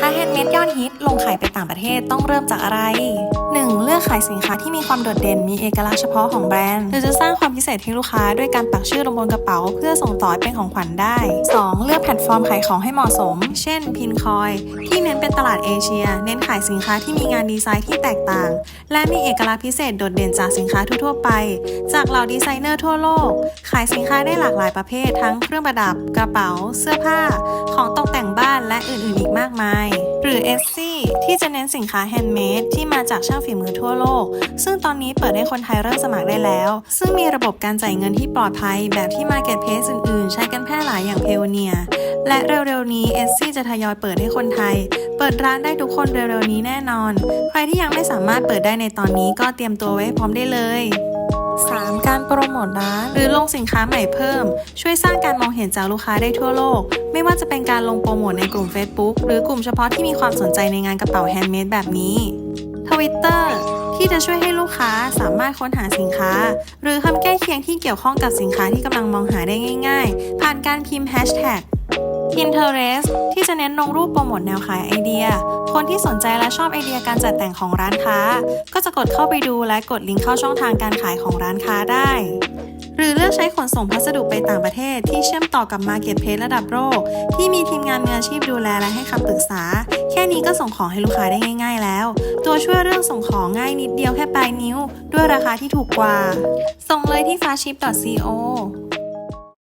ค้าแฮนด์เมดยอดฮิตลงขายไปต่างประเทศต้องเริ่มจากอะไร 1. เลือกขายสินค้าที่มีความโดดเด่นมีเอกลักษณ์เฉพาะของแบรนด์หรือจะสร้างความพิเศษให้ลูกค้าด้วยการปักชื่อลงบนกระเป๋า เพื่อส่งต่อเป็นของขวัญได้ 2. เลือกแพลตฟอร์มขายของให้เหมาะสม เช่นพินคอยที่เน้นเป็นตลาดเอเชีย เน้นขายสินค้าที่มีงานดีไซน์ที่แตกต่าง และมีเอกลักษณ์พิเศษโดดเด่นจากสินค้าทั่วไป จากเหล่าดีไซเนอร์ทั่วโลก ขายสินค้าได้หลากหลายประเภท ทั้งเครื่องประดับ กระเป๋า เสื้อผ้า ของต อื่นๆอีกมากมาย หรือ e s ซี่ที่จะเน้นสินค้าแฮนด์เมดที่มาจากช่างฝีมือทั่วโลก ซึ่งตอนนี้เปิดให้คนไทยเริ่มสมัครได้แล้ว ซึ่งมีระบบการจ่ายเงินที่ปลอดภัย แบบที่ Marketplace อื่นๆ ใช้กันแพร่หลายอย่างเพโอเนียและเร็วๆนี้ e s ซี่จะทยอยเปิดให้คนไทย เปิดร้านได้ทุกคนเร็วๆนี้แน่นอน ใครที่ยังไม่สามารถเปิดได้ในตอนนี้ก็เตรียมตัวไว้ให้พร้อมได้เลย 3. การโปรโมทร้าน หรือลงสินค้าใหม่เพิ่ม ช่วยสร้างการมองเห็นจากลูกค้าได้ทั่วโลก ไม่ว่าจะเป็นการลงโปรโมทในกลุ่ม Facebook หรือกลุ่มเฉพาะที่มีความสนใจในงานกระเป๋าแฮนด์เมดแบบนี้ Twitter ที่จะช่วยให้ลูกค้าสามารถค้นหาสินค้า หรือคำใกล้เคียงที่เกี่ยวข้องกับสินค้าที่กำลังมองหาได้ง่าย ๆ ผ่านการพิมพ์แฮชแท็ก Pinterest ที่จะเน้นลงรูปโปรโมทแนวขายไอเดีย คนที่สนใจและชอบไอเดียการจัดแต่งของร้านค้า ก็จะกดเข้าไปดูและกดลิงก์เข้าช่องทางการขายของร้านค้าได้ หรือเลือกใช้ขนส่งพัสดุไปต่างประเทศ ที่เชื่อมต่อกับ Marketplace ระดับโลกที่มีทีมงานมืออาชีพดูแลและให้คำปรึกษา แค่นี้ก็ส่งของให้ลูกค้าได้ง่าย ๆ แล้ว ตัวช่วยเรื่องส่งของง่ายนิดเดียวแค่ปลายนิ้ว ด้วยราคาที่ถูกกว่า ส่งเลยที่ fastship.co